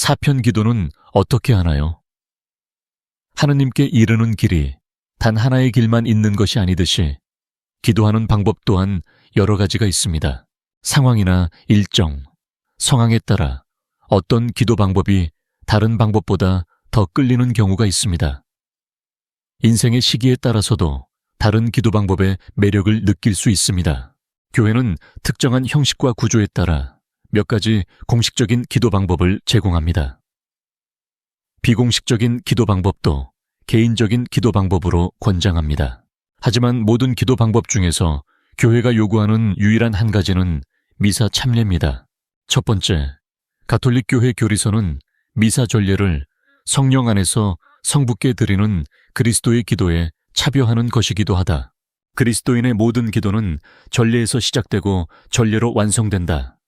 사편 기도는 어떻게 하나요? 하느님께 이르는 길이 단 하나의 길만 있는 것이 아니듯이 기도하는 방법 또한 여러 가지가 있습니다. 상황이나 일정, 성황에 따라 어떤 기도 방법이 다른 방법보다 더 끌리는 경우가 있습니다. 인생의 시기에 따라서도 다른 기도 방법의 매력을 느낄 수 있습니다. 교회는 특정한 형식과 구조에 따라 몇 가지 공식적인 기도 방법을 제공합니다. 비공식적인 기도 방법도 개인적인 기도 방법으로 권장합니다. 하지만 모든 기도 방법 중에서 교회가 요구하는 유일한 한 가지는 미사 참례입니다. 첫 번째, 가톨릭 교회 교리서는 미사 전례를 성령 안에서 성부께 드리는 그리스도의 기도에 차별하는 것이기도 하다. 그리스도인의 모든 기도는 전례에서 시작되고 전례로 완성된다.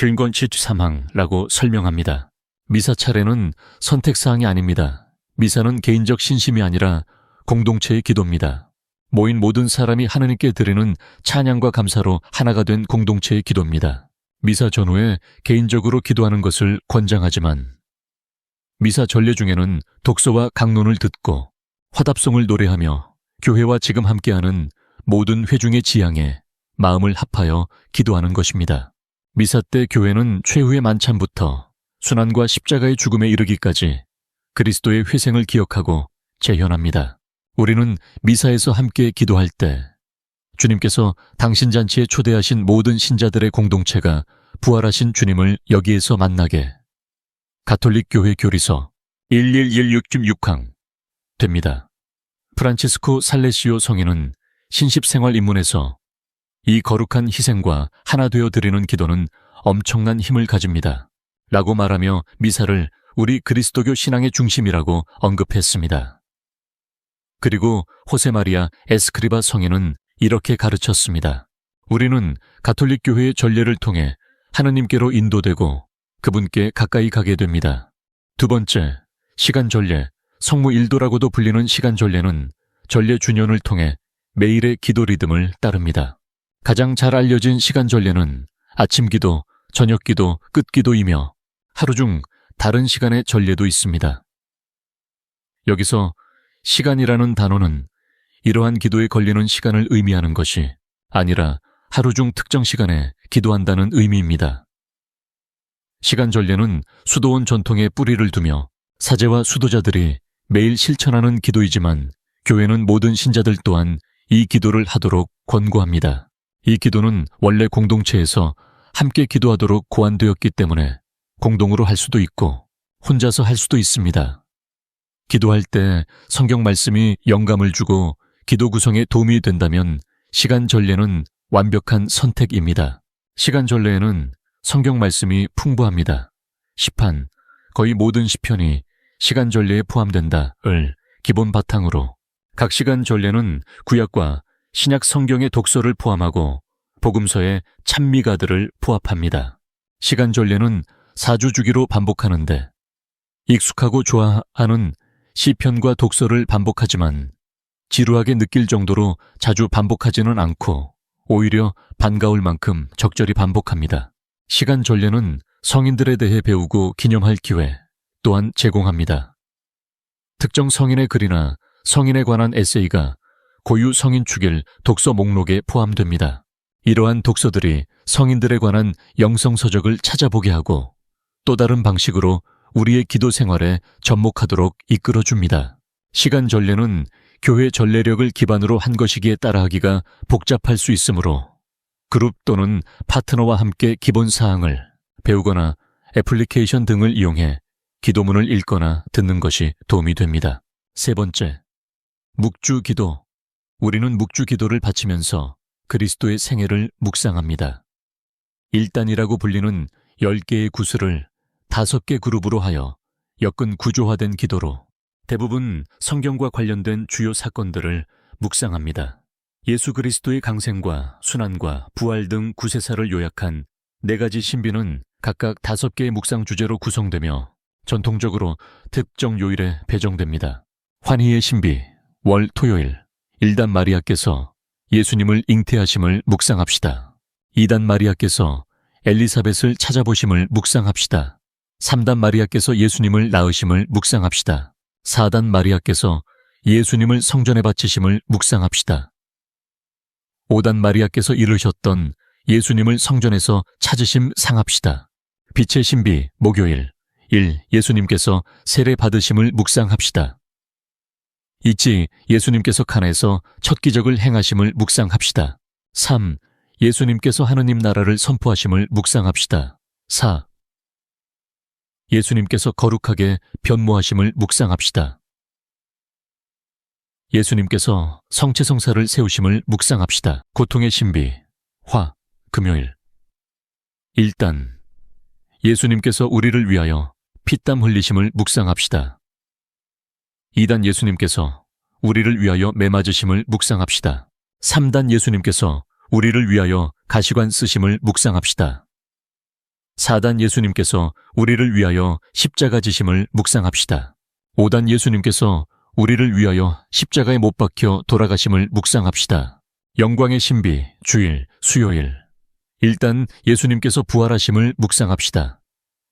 힐권 73항라고 설명합니다. 미사 차례는 선택사항이 아닙니다. 미사는 개인적 신심이 아니라 공동체의 기도입니다. 모인 모든 사람이 하느님께 드리는 찬양과 감사로 하나가 된 공동체의 기도입니다. 미사 전후에 개인적으로 기도하는 것을 권장하지만 미사 전례 중에는 독서와 강론을 듣고 화답송을 노래하며 교회와 지금 함께하는 모든 회중의 지향에 마음을 합하여 기도하는 것입니다. 미사 때 교회는 최후의 만찬부터 순환과 십자가의 죽음에 이르기까지 그리스도의 회생을 기억하고 재현합니다. 우리는 미사에서 함께 기도할 때 주님께서 당신 잔치에 초대하신 모든 신자들의 공동체가 부활하신 주님을 여기에서 만나게 가톨릭 교회 교리서 1116.6항 됩니다. 프란치스코 살레시오 성인은 신십생활 입문에서 이 거룩한 희생과 하나 되어 드리는 기도는 엄청난 힘을 가집니다. 라고 말하며 미사를 우리 그리스도교 신앙의 중심이라고 언급했습니다. 그리고 호세마리아 에스크리바 성인은 이렇게 가르쳤습니다. 우리는 가톨릭 교회의 전례를 통해 하느님께로 인도되고 그분께 가까이 가게 됩니다. 두 번째, 시간 전례, 성무 일도라고도 불리는 시간 전례는 전례 준연을 통해 매일의 기도 리듬을 따릅니다. 가장 잘 알려진 시간 전례는 아침 기도, 저녁 기도, 끝 기도이며 하루 중 다른 시간의 전례도 있습니다. 여기서 시간이라는 단어는 이러한 기도에 걸리는 시간을 의미하는 것이 아니라 하루 중 특정 시간에 기도한다는 의미입니다. 시간 전례는 수도원 전통에 뿌리를 두며 사제와 수도자들이 매일 실천하는 기도이지만 교회는 모든 신자들 또한 이 기도를 하도록 권고합니다. 이 기도는 원래 공동체에서 함께 기도하도록 고안되었기 때문에 공동으로 할 수도 있고 혼자서 할 수도 있습니다. 기도할 때 성경 말씀이 영감을 주고 기도 구성에 도움이 된다면 시간 전례는 완벽한 선택입니다. 시간 전례에는 성경 말씀이 풍부합니다. 시판, 거의 모든 시편이 시간 전례에 포함된다을 기본 바탕으로 각 시간 전례는 구약과 신약 성경의 독서를 포함하고 복음서의 찬미가들을 포함합니다. 시간 전례는 사주 주기로 반복하는데 익숙하고 좋아하는 시편과 독서를 반복하지만 지루하게 느낄 정도로 자주 반복하지는 않고 오히려 반가울 만큼 적절히 반복합니다. 시간 전례는 성인들에 대해 배우고 기념할 기회 또한 제공합니다. 특정 성인의 글이나 성인에 관한 에세이가 고유 성인 축일 독서 목록에 포함됩니다. 이러한 독서들이 성인들에 관한 영성 서적을 찾아보게 하고 또 다른 방식으로 우리의 기도 생활에 접목하도록 이끌어줍니다. 시간 전례는 교회 전례력을 기반으로 한 것이기에 따라하기가 복잡할 수 있으므로 그룹 또는 파트너와 함께 기본 사항을 배우거나 애플리케이션 등을 이용해 기도문을 읽거나 듣는 것이 도움이 됩니다. 세 번째, 묵주 기도. 우리는 묵주 기도를 바치면서 그리스도의 생애를 묵상합니다. 일단이라고 불리는 10개의 구슬을 5개 그룹으로 하여 엮은 구조화된 기도로 대부분 성경과 관련된 주요 사건들을 묵상합니다. 예수 그리스도의 강생과 순환과 부활 등 구세사를 요약한 네 가지 신비는 각각 다섯 개의 묵상 주제로 구성되며 전통적으로 특정 요일에 배정됩니다. 환희의 신비, 월 토요일, 일단 마리아께서 예수님을 잉태하심을 묵상합시다. 이단 마리아께서 엘리사벳을 찾아보심을 묵상합시다. 3단 마리아께서 예수님을 낳으심을 묵상합시다. 4단 마리아께서 예수님을 성전에 바치심을 묵상합시다. 5단 마리아께서 이르셨던 예수님을 성전에서 찾으심 상합시다. 빛의 신비 목요일 1. 예수님께서 세례 받으심을 묵상합시다. 있지 예수님께서 칸에서 첫 기적을 행하심을 묵상합시다. 3. 예수님께서 하느님 나라를 선포하심을 묵상합시다. 4. 예수님께서 거룩하게 변모하심을 묵상합시다. 예수님께서 성체성사를 세우심을 묵상합시다. 고통의 신비, 화, 금요일. 일단, 예수님께서 우리를 위하여 피땀 흘리심을 묵상합시다. 2단 예수님께서 우리를 위하여 매맞으심을 묵상합시다. 3단 예수님께서 우리를 위하여 가시관 쓰심을 묵상합시다. 4단 예수님께서 우리를 위하여 십자가 지심을 묵상합시다. 5단 예수님께서 우리를 위하여 십자가에 못 박혀 돌아가심을 묵상합시다. 영광의 신비, 주일, 수요일. 일단 예수님께서 부활하심을 묵상합시다.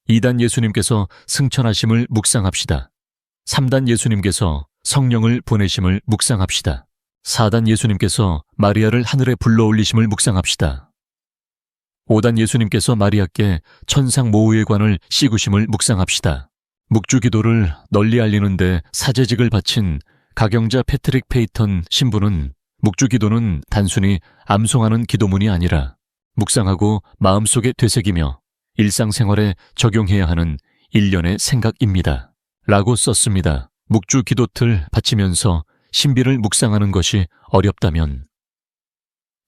2단 예수님께서 승천하심을 묵상합시다. 3단 예수님께서 성령을 보내심을 묵상합시다. 4단 예수님께서 마리아를 하늘에 불러올리심을 묵상합시다. 5단 예수님께서 마리아께 천상 모우의 관을 씌구심을 묵상합시다. 묵주 기도를 널리 알리는데 사제직을 바친 가경자 패트릭 페이턴 신부는 묵주 기도는 단순히 암송하는 기도문이 아니라 묵상하고 마음속에 되새기며 일상생활에 적용해야 하는 일련의 생각입니다. 라고 썼습니다. 묵주 기도틀 바치면서 신비를 묵상하는 것이 어렵다면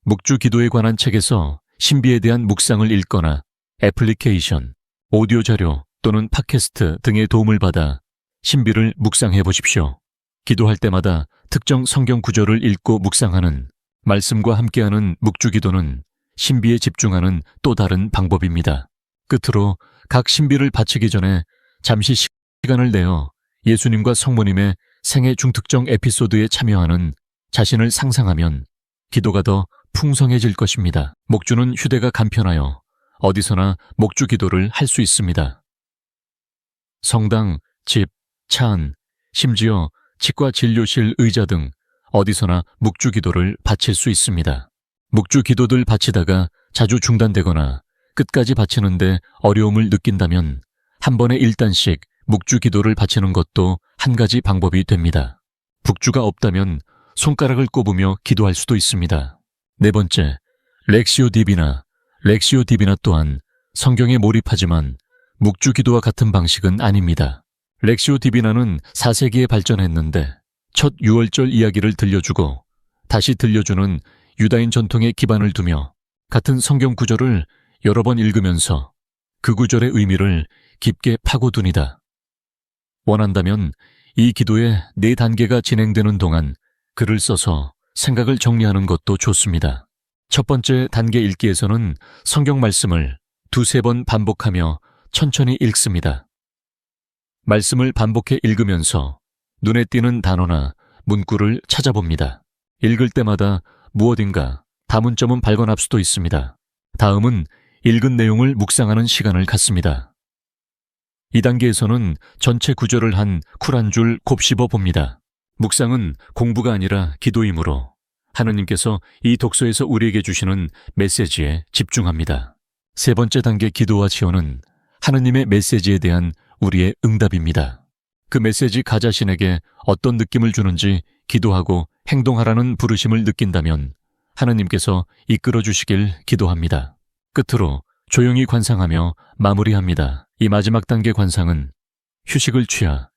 묵주 기도에 관한 책에서 신비에 대한 묵상을 읽거나 애플리케이션, 오디오 자료 또는 팟캐스트 등의 도움을 받아 신비를 묵상해 보십시오. 기도할 때마다 특정 성경 구절을 읽고 묵상하는 말씀과 함께하는 묵주 기도는 신비에 집중하는 또 다른 방법입니다. 끝으로 각 신비를 바치기 전에 잠시 시간을 내어 예수님과 성모님의 생애 중특정 에피소드에 참여하는 자신을 상상하면 기도가 더 풍성해질 것입니다. 목주는 휴대가 간편하여 어디서나 목주 기도를 할 수 있습니다. 성당, 집, 차 안, 심지어 치과 진료실 의자 등 어디서나 묵주 기도를 바칠 수 있습니다. 묵주 기도들 바치다가 자주 중단되거나 끝까지 바치는데 어려움을 느낀다면 한 번에 1단씩 묵주 기도를 바치는 것도 한 가지 방법이 됩니다. 북주가 없다면 손가락을 꼽으며 기도할 수도 있습니다. 네 번째, 렉시오 디비나. 렉시오 디비나 또한 성경에 몰입하지만 묵주 기도와 같은 방식은 아닙니다. 렉시오 디비나는 4세기에 발전했는데 첫 유월절 이야기를 들려주고 다시 들려주는 유다인 전통에 기반을 두며 같은 성경 구절을 여러 번 읽으면서 그 구절의 의미를 깊게 파고두니다. 원한다면 이 기도의 네 단계가 진행되는 동안 글을 써서 생각을 정리하는 것도 좋습니다. 첫 번째 단계 읽기에서는 성경 말씀을 두세 번 반복하며 천천히 읽습니다. 말씀을 반복해 읽으면서 눈에 띄는 단어나 문구를 찾아봅니다. 읽을 때마다 무엇인가 다문점은 발견할 수도 있습니다. 다음은 읽은 내용을 묵상하는 시간을 갖습니다. 이 단계에서는 전체 구절을 한 쿨 한 줄 곱씹어 봅니다. 묵상은 공부가 아니라 기도이므로 하느님께서 이 독서에서 우리에게 주시는 메시지에 집중합니다. 세 번째 단계 기도와 지원은 하느님의 메시지에 대한 우리의 응답입니다. 그 메시지 가 자신에게 어떤 느낌을 주는지 기도하고 행동하라는 부르심을 느낀다면 하느님께서 이끌어 주시길 기도합니다. 끝으로 조용히 관상하며 마무리합니다. 이 마지막 단계 관상은 휴식을 취하.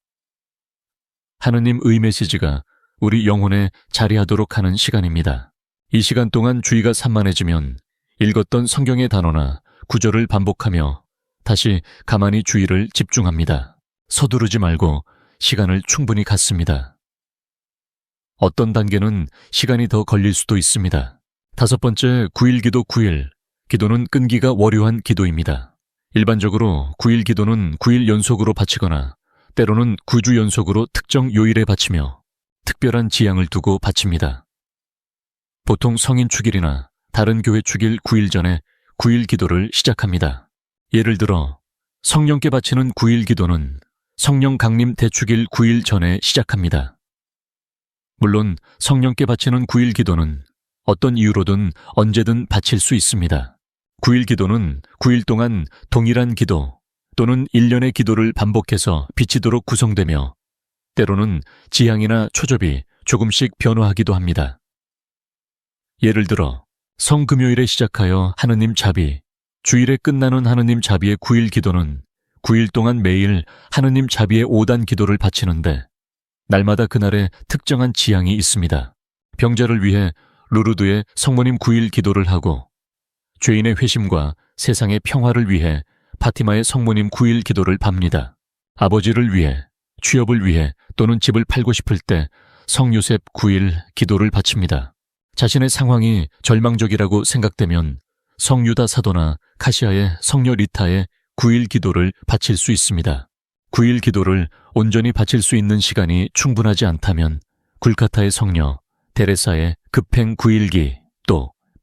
하느님 의 메시지가 우리 영혼에 자리하도록 하는 시간입니다. 이 시간 동안 주의가 산만해지면 읽었던 성경의 단어나 구절을 반복하며 다시 가만히 주의를 집중합니다. 서두르지 말고 시간을 충분히 갖습니다. 어떤 단계는 시간이 더 걸릴 수도 있습니다. 다섯 번째 9일 기도 9일. 기도는 끈기가 월요한 기도입니다. 일반적으로 9일 기도는 9일 연속으로 바치거나 때로는 9주 연속으로 특정 요일에 바치며 특별한 지향을 두고 바칩니다. 보통 성인 축일이나 다른 교회 축일 9일 전에 9일 기도를 시작합니다. 예를 들어 성령께 바치는 9일 기도는 성령 강림 대축일 9일 전에 시작합니다. 물론 성령께 바치는 9일 기도는 어떤 이유로든 언제든 바칠 수 있습니다. 9일 기도는 9일 동안 동일한 기도 또는 1년의 기도를 반복해서 비치도록 구성되며 때로는 지향이나 초접이 조금씩 변화하기도 합니다. 예를 들어 성금요일에 시작하여 하느님 자비, 주일에 끝나는 하느님 자비의 9일 기도는 9일 동안 매일 하느님 자비의 5단 기도를 바치는데 날마다 그날의 특정한 지향이 있습니다. 병자를 위해 루르드의 성모님 9일 기도를 하고 죄인의 회심과 세상의 평화를 위해 파티마의 성모님 9일 기도를 팝니다. 아버지를 위해, 취업을 위해 또는 집을 팔고 싶을 때 성요셉 9일 기도를 바칩니다. 자신의 상황이 절망적이라고 생각되면 성유다 사도나 카시아의 성녀 리타의 9일 기도를 바칠 수 있습니다. 9일 기도를 온전히 바칠 수 있는 시간이 충분하지 않다면 굴카타의 성녀, 데레사의 급행 9일기 또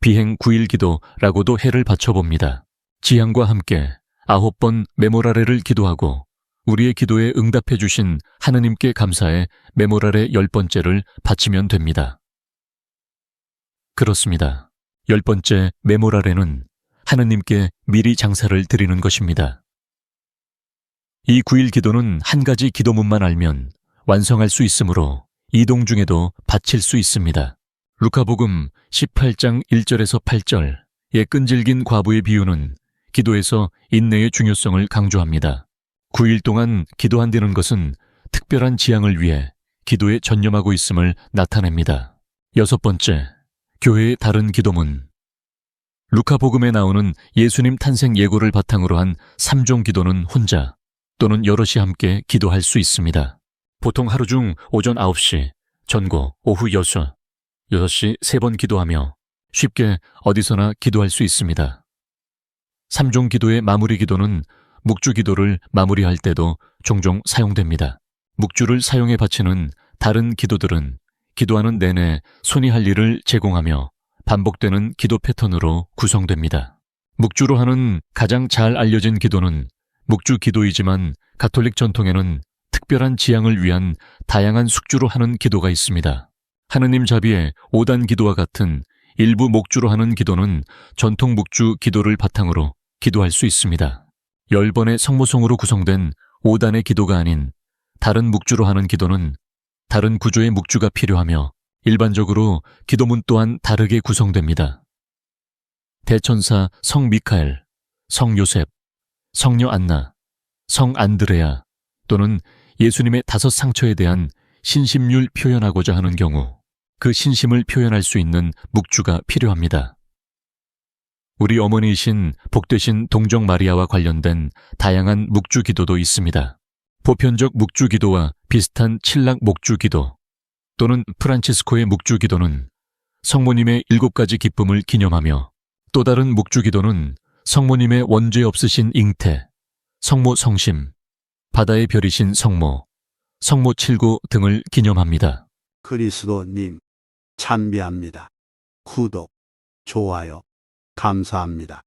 비행 9일 기도라고도 해를 바쳐봅니다. 지향과 함께 아홉 번 메모라레를 기도하고 우리의 기도에 응답해 주신 하느님께 감사해 메모라레 열 번째를 바치면 됩니다. 그렇습니다. 열 번째 메모라레는 하느님께 미리 장사를 드리는 것입니다. 이 9일 기도는 한 가지 기도문만 알면 완성할 수 있으므로 이동 중에도 바칠 수 있습니다. 루카복음 18장 1절에서 8절의 끈질긴 과부의 비유는 기도에서 인내의 중요성을 강조합니다. 9일 동안 기도 한다는 것은 특별한 지향을 위해 기도에 전념하고 있음을 나타냅니다. 여섯 번째, 교회의 다른 기도문. 루카복음에 나오는 예수님 탄생 예고를 바탕으로 한 3종 기도는 혼자 또는 여럿이 함께 기도할 수 있습니다. 보통 하루 중 오전 9시, 전고, 오후 6, 6시 3번 기도하며 쉽게 어디서나 기도할 수 있습니다. 3종 기도의 마무리 기도는 묵주 기도를 마무리할 때도 종종 사용됩니다. 묵주를 사용해 바치는 다른 기도들은 기도하는 내내 손이 할 일을 제공하며 반복되는 기도 패턴으로 구성됩니다. 묵주로 하는 가장 잘 알려진 기도는 묵주 기도이지만 가톨릭 전통에는 특별한 지향을 위한 다양한 숙주로 하는 기도가 있습니다. 하느님 자비의 5단 기도와 같은 일부 목주로 하는 기도는 전통 묵주 기도를 바탕으로 기도할 수 있습니다. 10번의 성모송으로 구성된 5단의 기도가 아닌 다른 묵주로 하는 기도는 다른 구조의 묵주가 필요하며 일반적으로 기도문 또한 다르게 구성됩니다. 대천사 성 미카엘, 성 요셉, 성녀 안나, 성 안드레아 또는 예수님의 다섯 상처에 대한 신심률 표현하고자 하는 경우 그 신심을 표현할 수 있는 묵주가 필요합니다. 우리 어머니이신 복되신 동정 마리아와 관련된 다양한 묵주 기도도 있습니다. 보편적 묵주 기도와 비슷한 칠락 목주 기도 또는 프란치스코의 묵주 기도는 성모님의 일곱 가지 기쁨을 기념하며 또 다른 묵주 기도는 성모님의 원죄 없으신 잉태, 성모 성심, 바다의 별이신 성모, 성모 칠구 등을 기념합니다. 그리스도님, 찬미합니다. 구독, 좋아요, 감사합니다.